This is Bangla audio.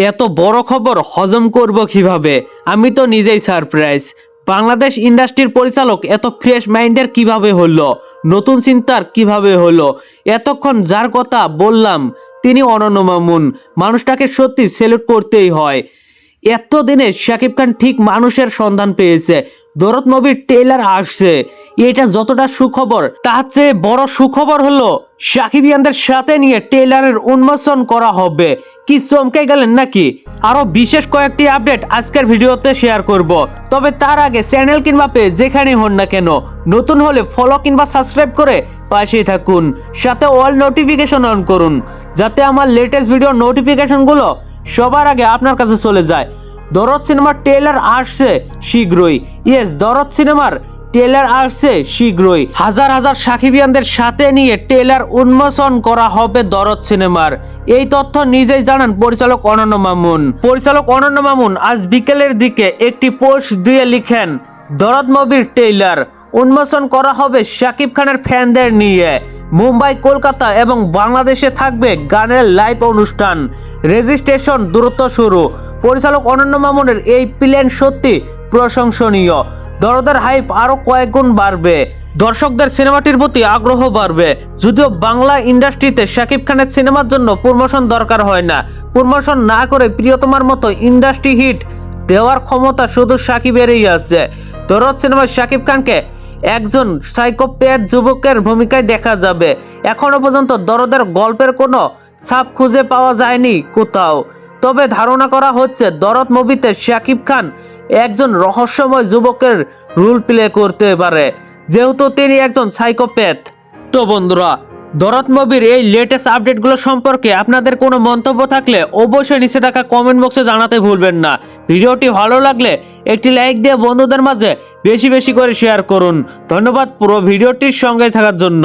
এত বড় খবর হজম করব কীভাবে? আমি তো নিজেই সারপ্রাইজ বাংলাদেশ ইন্ডাস্ট্রির পরিচালক এত ফ্রেশ মাইন্ডের কীভাবে হলো? নতুন চিন্তার কীভাবে হলো? এতক্ষণ যার কথা বললাম, তিনি অনন্য মামুন। মানুষটাকে সত্যি সেলুট করতেই হয়। এতদিনে শাকিব খান ঠিক মানুষের সন্ধান পেয়েছে। দরদ মুভির টেইলার আসছে। এটা যতটা সুখবর, তার চেয়ে বড় সুখবর হলো সাকিবিয়ানদের সাথে নিয়ে টেইলারের উন্মোচন করা হবে। কি চমকে গেলেন নাকি? আরও বিশেষ কয়েকটি আপডেট আজকের ভিডিওতে শেয়ার করব। তবে তার আগে চ্যানেল কিংবা পেজ যেখানেই হন না কেন, নতুন হলে ফলো কিংবা সাবস্ক্রাইব করে পাশেই থাকুন। সাথে অল নোটিফিকেশন অন করুন। যাতে আমার লেটেস্ট ভিডিও নোটিফিকেশনগুলো সবার আগে আপনার কাছে চলে যায়। দরদ সিনেমার ট্রেলার আসছে শীঘ্রই। ইয়েস দরদ সিনেমার ট্রেলার আসছে শীঘ্রই। হাজার হাজার সাকিবিয়ানদের সাথে নিয়ে ট্রেলার উন্মোচন করা হবে দরদ সিনেমার। এই তথ্য নিজেই জানান পরিচালক অনন্য মামুন। পরিচালক অনন্য মামুন আজ বিকেলের দিকে একটি পোস্ট দিয়ে লিখেন, দরদ মুভির ট্রেলার উন্মোচন করা হবে শাকিব খানের ফ্যানদের নিয়ে। মুম্বাই, কলকাতা এবং বাংলাদেশে থাকবে গানের লাইভ অনুষ্ঠান। রেজিস্ট্রেশন দ্রুত শুরু। পরিচালক অনন্য মামুনের এই প্ল্যান সত্যি প্রশংসনীয়। দরদের হাইপ আরও কয়েক গুণ বাড়বে। দর্শকদের সিনেমাটির প্রতি আগ্রহ বাড়বে। যদিও বাংলা ইন্ডাস্ট্রিতে শাকিব খানের সিনেমার জন্য প্রমোশন দরকার হয় না। প্রমোশন না করে প্রিয়তমার মতো ইন্ডাস্ট্রি হিট দেওয়ার ক্ষমতা শুধু সাকিবেরই আছে। দরদ সিনেমায় শাকিব খানকে একজন সাইকোপ্যাথ যুবকের ভূমিকায় দেখা যাবে। এখনও পর্যন্ত দরদের গল্পের কোনো ছাপ খুঁজে পাওয়া যায়নি কোথাও। তবে ধারণা করা হচ্ছে দরদ মুভিতে শাকিব খান একজন রহস্যময় যুবকের রোল প্লে করতে পারে, যেহেতু তিনি একজন সাইকোপ্যাথ। তো বন্ধুরা, দরদ মুভির এই লেটেস্ট আপডেটগুলো সম্পর্কে আপনাদের কোনো মন্তব্য থাকলে অবশ্যই নিচে থাকা কমেন্ট বক্সে জানাতে ভুলবেন না। ভিডিওটি ভালো লাগলে একটি লাইক দিয়ে বন্ধুদের মাঝে বেশি বেশি করে শেয়ার করুন। ধন্যবাদ পুরো ভিডিওটির সঙ্গে থাকার জন্য।